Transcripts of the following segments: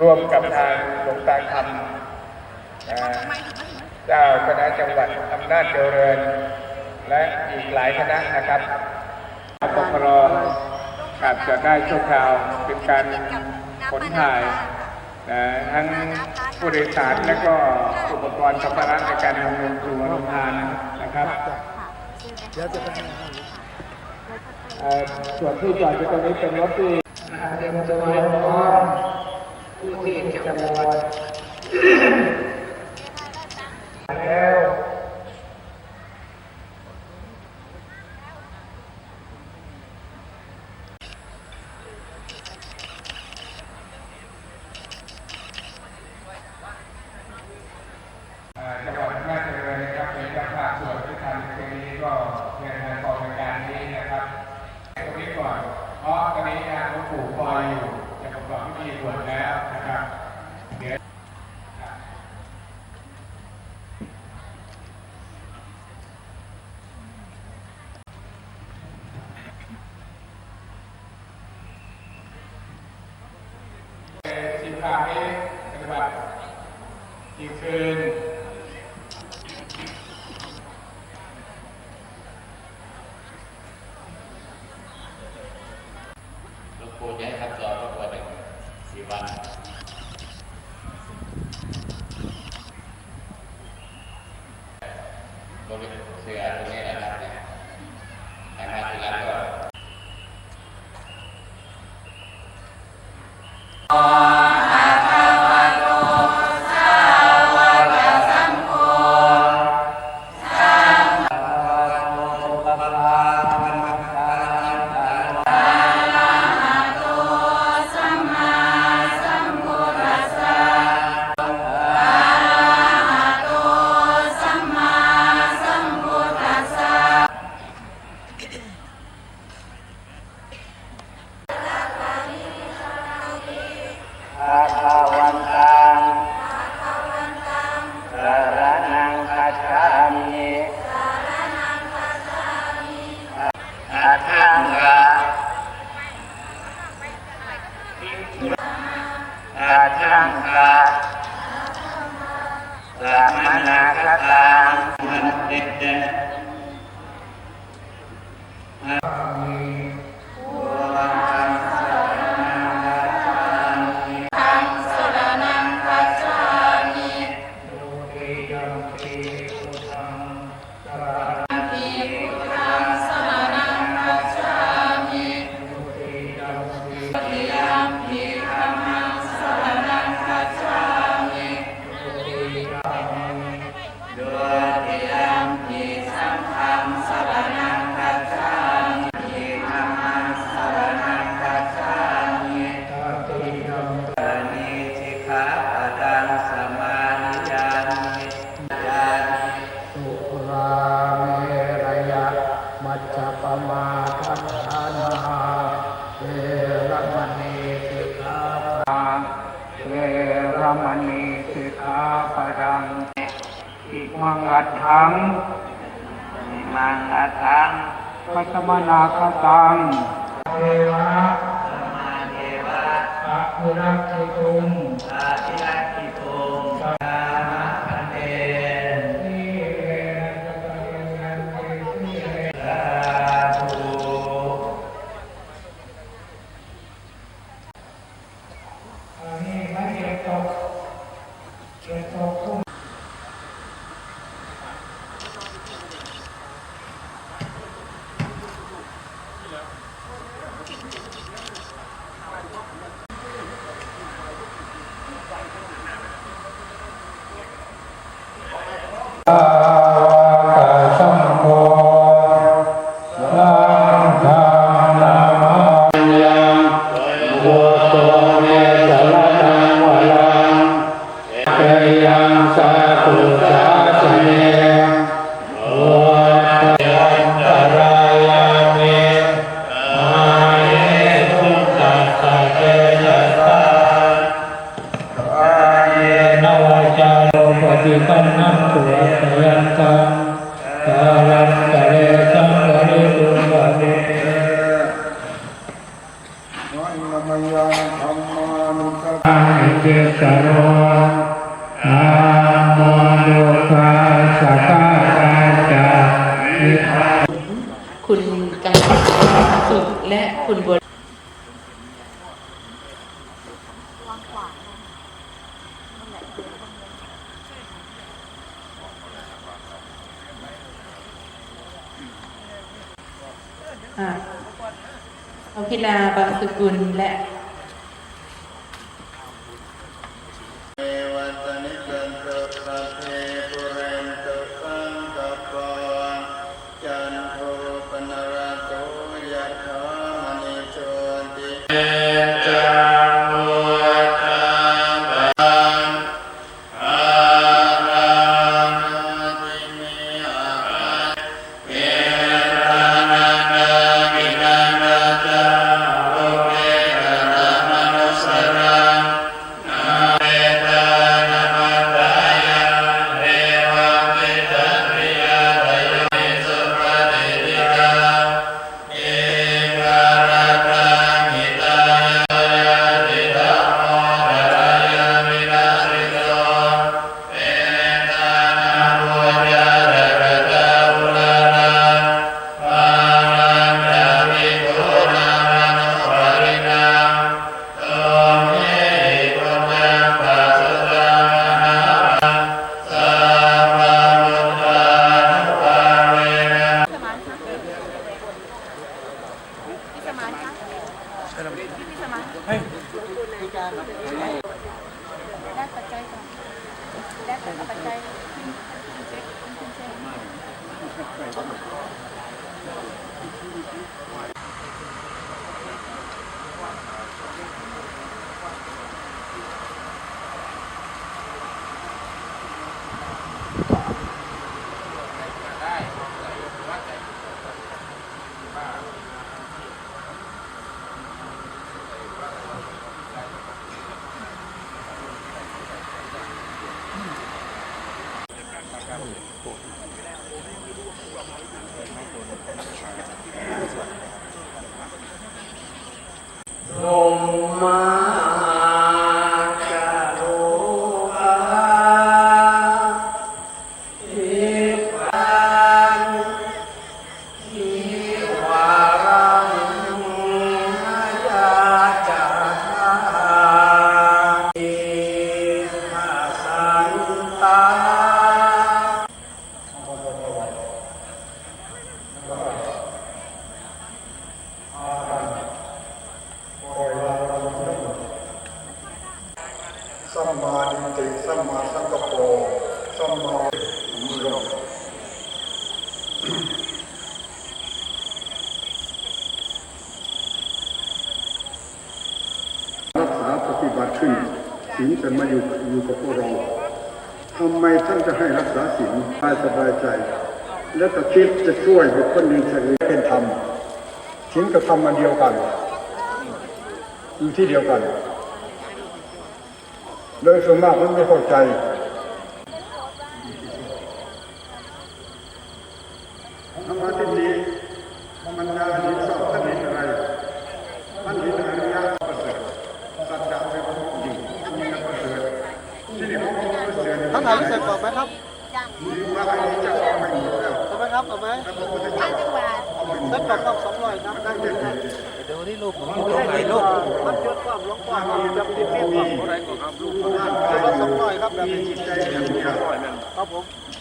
ร่วมกับทางหลวงตาคำเจ้าคณะจังหวัดอำนาจเจริญ และอีกหลายคณะนะครับปกรอาจจะได้ชั่วคราวเป็นการขนถ่ายทั้งผู้โดยสารและก็อุปกรณ์สัมภาระในการดำเนินตัวรงทานนะครับส่วนที่จอดอยู่ตรงนี้เป็นรถที่เตรียมตัวพร้อ ผู้ที่เกี่แล้ว จะให้รับซ้อนก็ควรหนสี่วัน เทวะสัมมาเทวะปะคุรักขิตุง วางขวางนั่นแหละเดี๋ต้งนี้อ่าเอาพิลาบางสุกุลและ ทำไมท่านจะให้รักษาศีลให้สบายใจ และวก็คิดจะช่วยบุคคลหนึ่งชนิดเป็นธรรมศีลกับธรรมมันเดียวกันอยู่ที่เดียวกัน โดยส่วนมากมันไม่เข้าใจ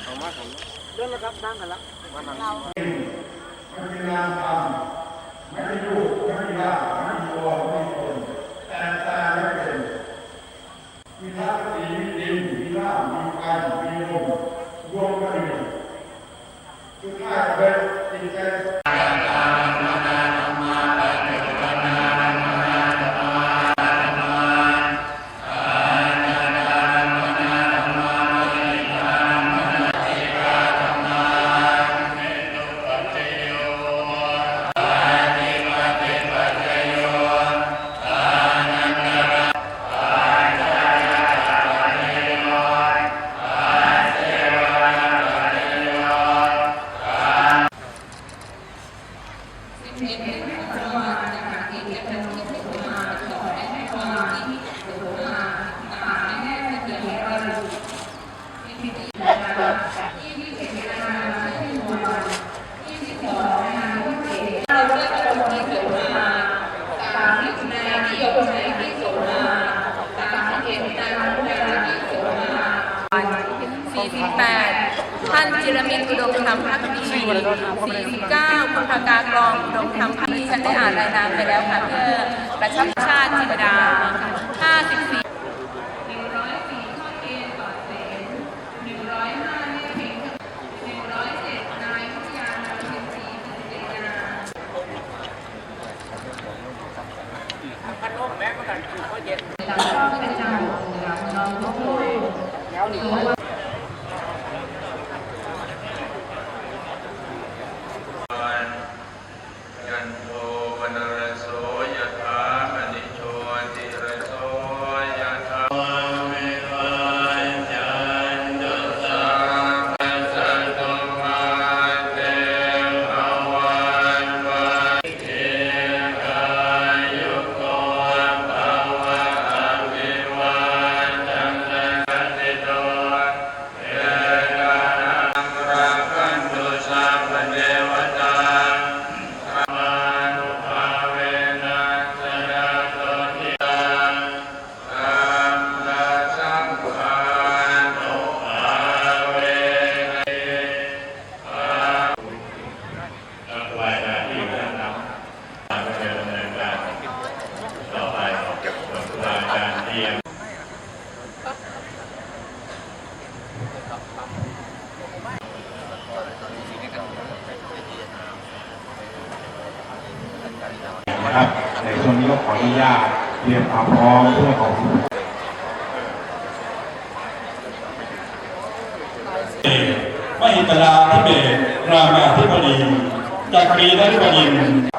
ของมาของเรื่องนะครับนั่งกันละมานั่งมันเป็นนามธรรมไม่ได้ลูกไม่ได้ยาไม่ได้วัวไม่ได้คนแต่ตาไม่เป็นมีธาตุสีมีดินมีน้ำมีไฟมีลมรวมกันอยู่สุดท้ายเป็นจิตใจ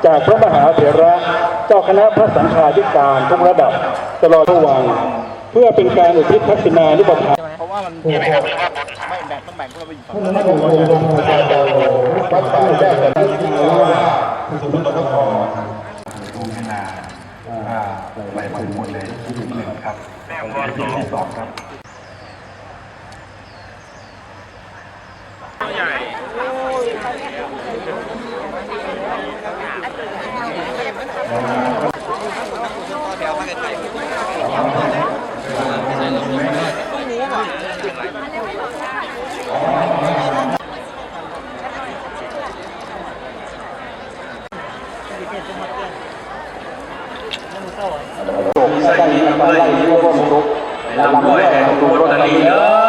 จากพระมหาเถระเจ้าคณะพระสังฆาธิการทุกระดับตลอดทั้งวัง เพื่อเป็นการอุทิศทักษิณานุปทานเพราะว่ามันไม่แบ่งต้องแบ่งคนละไปอยู่ฝั่งท่านนักบุญลงมาจากเราวัดป่าแยกกันที่ว่าสุนทรภรภูมินาอ่าไปมาถึงหมดเลยที่หนึ่งครับที่ที่สองครับ ลำด้วยแห่งโรตารีเด้อ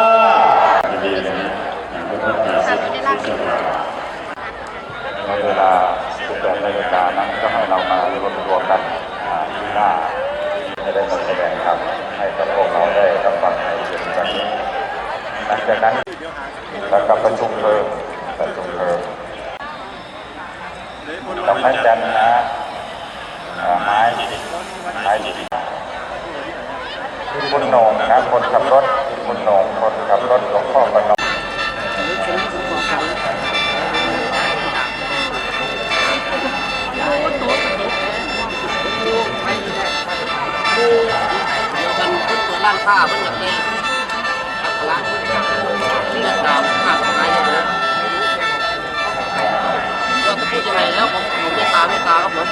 ในเวลา18นาฬิกานั้นก็ให้เรามารวมตัวกันที่หน้าจะได้มาแสดงธรรมให้กับพวกเราได้รับฟังในเย็นวันนี้หลังจากนั้นแล้วก็ประชุมเพลิงประชุมเพลิงกับพระจันทร์นะอ่าไม้ไม้คุณโหนงนะคนขับรถคุณโหนงคนขับรถหลวงพ่อประนอม ร้านค้ามันแบบนี้ร้านเลือดดำขาดอะไรอย่างเงี้ยเราจะพูดยังไงแล้วผมผมไม่ตาไม่ตาครับผม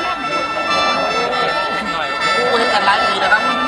กูเห็นกันหลายปีนะครับ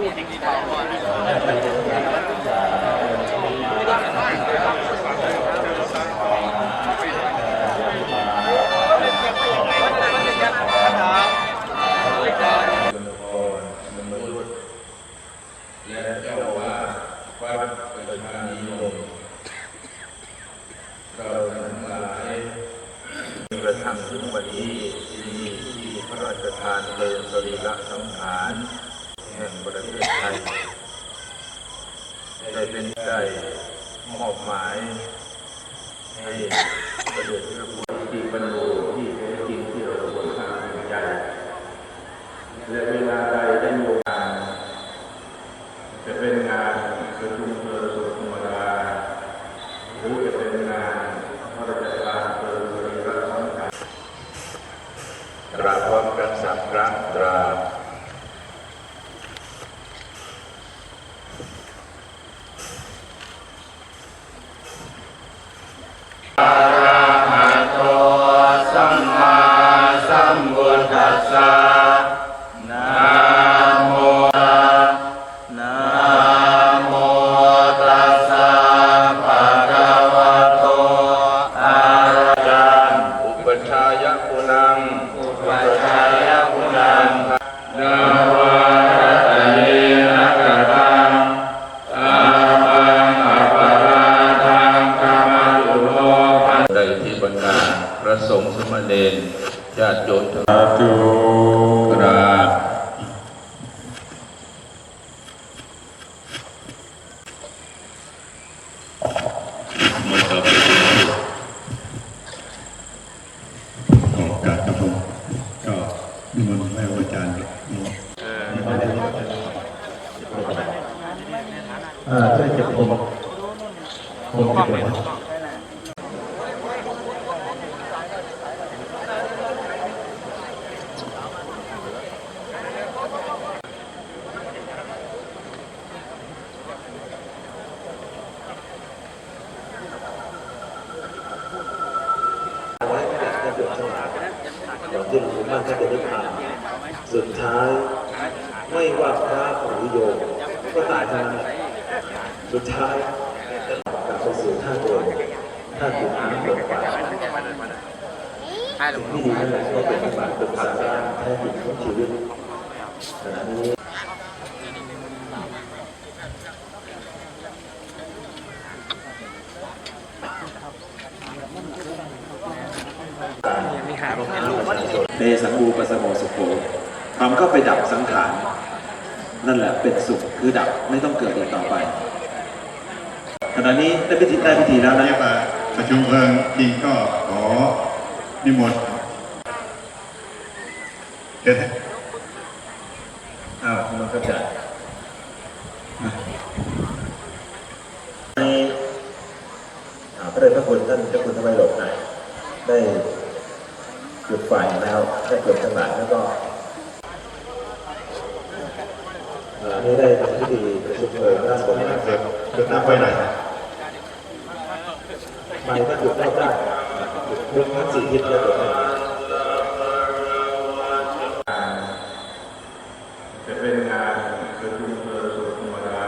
เราคู่จริงๆเร จะเป็นงานประชุมเปิดสุดธรรมดาหรืจะเป็นงานพระราชทานเปิดรัตสังกัดกราบพร้กันสามรั้ตรา ญาติโยมทั้งหลายกราบ ขอโอกาสครับผมก็นิมนต์แม่อาจารย์ อ่าช่วยเก็บผมผมเก็บผม ไว้ให้เด็กได้เกิดทั้งหลายเราที่รู้มากก็จะได้ผ่าน สุดท้ายไม่ว่าพระหรือโยมก็ตายทั้งนั้นสุดท้ายกลับไปสู่ท่าเดิมท่าถูกน้ำลงไปสิ่งที่ดีนั่นแหละก็เป็นบาตเป็นสาระแท้จริงของชีวิตขณะนี้เตสังบูปสโมสุโข ทำก็ไปดับสังขาร นั่นแหละเป็นสุขคือดับไม่ต้องเกิดอีกต่อไปขณะนี้ได้พิธีได้พิธีแล้วนะเรียกว่าประชุมเพลิงจริงก็ขอนิมนต์เดี๋ยวนะอ้าวมันก็จะ อ่าพระเดชพระคุณท่านเจ้าคุณทำไมหลบในได้จุดไฟแล้วได้เกิดทั้งหลายแล้วก็อ่านี่ได้ทำพิธีประชุมเพลิงด้านบนนะครับ จุดน้ำไฟไหน ไฟก็จุดได้ได้จุดทุกทั้งสี่ทิศแล้วจุดได้ จะเป็นงานประชุมเพลิงสุดธรรมดา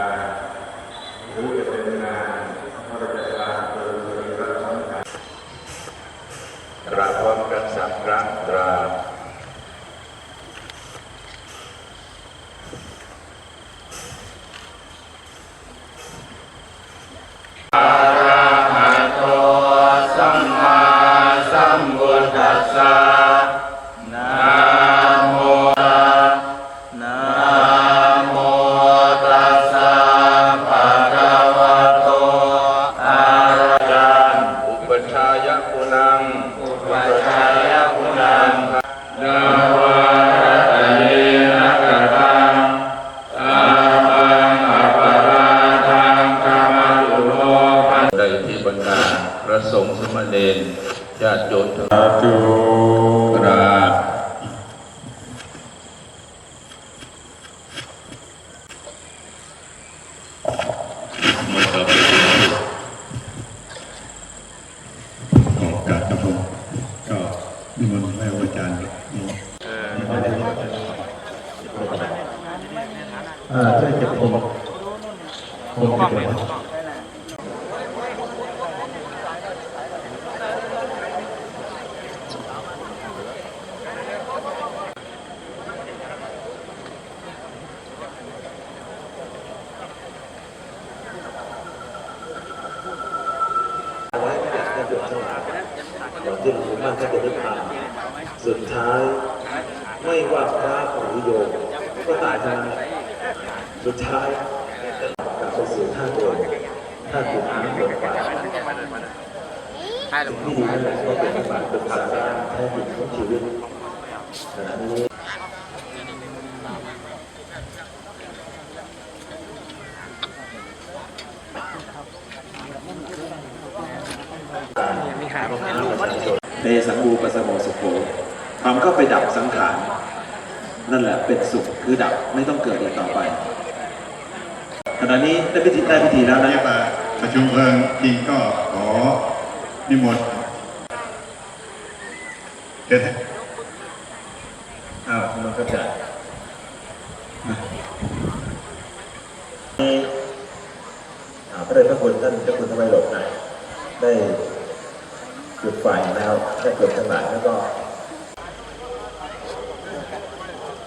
หรือจะเป็นงานพระราชทานเพลิงสรีระสังขาร กราบพร้อมกันสามครั้งกราบ ญาติโยมทั้งหลายกราบ ขอโอกาสครับผมก็นิมนต์แม่อาจารย์ อ่าช่วยเก็บผมผมเก็บผม ไว้ให้เด็กได้เกิดทั้งหลาย เราที่รู้มากก็จะได้ผ่านสุดท้ายไม่ว่าพระหรือโยมก็ตายทั้งนั้นสุดท้ายกลับไปสู่ท่าเดิมท่าถูกน้ำลงไปสิ่งที่ดีนั่นแหละก็เป็นบาตเป็นสาระแท้จริงของชีวิตขณะนี้ เต สังบูปสโมสุโขททำก็ไปดับสังขารนั่นแหละเป็นสุขคือดับไม่ต้องเกิดอีกต่อไปขณะนี้ได้พิธีได้พิธีแล้วนะเรียกว่าประชุมเพลิงจริงก็ขอนิมนต์เชิญอ้าวมันก็จะอ่าพระเดชพระคุณท่านเจ้าคุณทำไมหลบไหนอยได้ จุดไฟแล้วได้เกิดทั้งหลายแล้วก็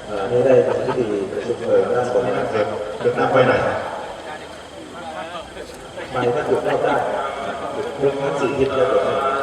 อ่านี่ได้ทำพิธีประชุมเพลิงด้านบนนะครับจุดน้ำไฟไหนไฟก็จุดรอบได้จุดทุกทั้งสี่ทิศเลยหมดก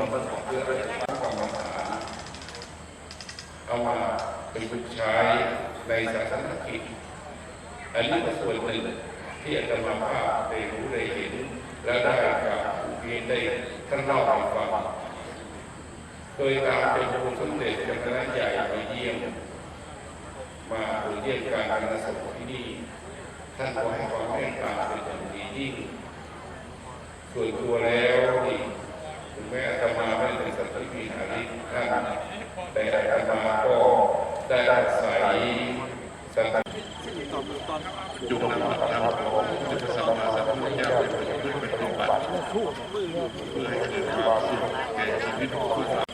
มันมันของเครื่องความร้อนเอามาเป็นผู้ใช้ในศาสนกิจอันนี้ก็ส่วนหนึ่งที่อาจารย์มาภาพได้รู้ได้เห็น และได้กับผู้เรียนได้ท่านเล่าให้ฟังโดยการเป็นผู้สมเด็จจากคณะใหญ่ไปเยี่ยม มาตรวจเยี่ยมการคณะสงฆ์ที่นี่ท่านก็ให้ความเมตตาเป็นอย่างดียิ่งส่วนตัวแล้วนี่ ถึงแม้อาตมาไม่เป็นสัตว์วิหาริท่านแต่อาตมาก็ได้อาศัยสัตว์จุกนำธรรมของพุทธศาสนาสัพพุทธเจ้าเป็นผู้ปฏิบัติเพื่อให้เกิดความสุขแก่ชีวิตของผู้ฟัง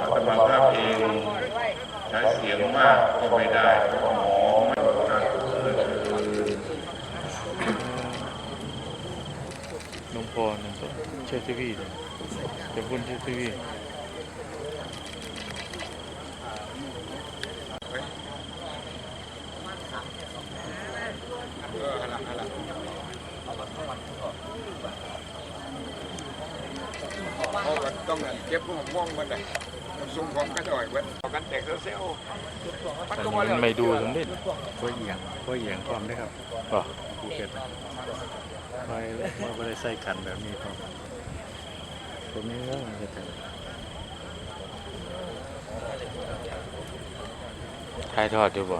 อาตมาภาพเองใช้เสียงมากก็ไม่ได้เพราะว่าหมอไม่ต้องการเพื่อคือ น้องพรน้องเชื่อทีวีเป็นคนเชื่อทีวีเขาก็ต้องเก็บพวกม่วงมันเลยซุ่มของกระจ่อยเว้ยกันแตกเซลล์มันก็มาไม่ดูสมเด็จก็เหยียงก็เหยียงความได้ครับอ๋อภูเก็ตไปแล้วมาไม่ได้ ใส่กันแบบนี้ครับตัวนี้ก็มันจะเป็นถ่ายทอดดูบ่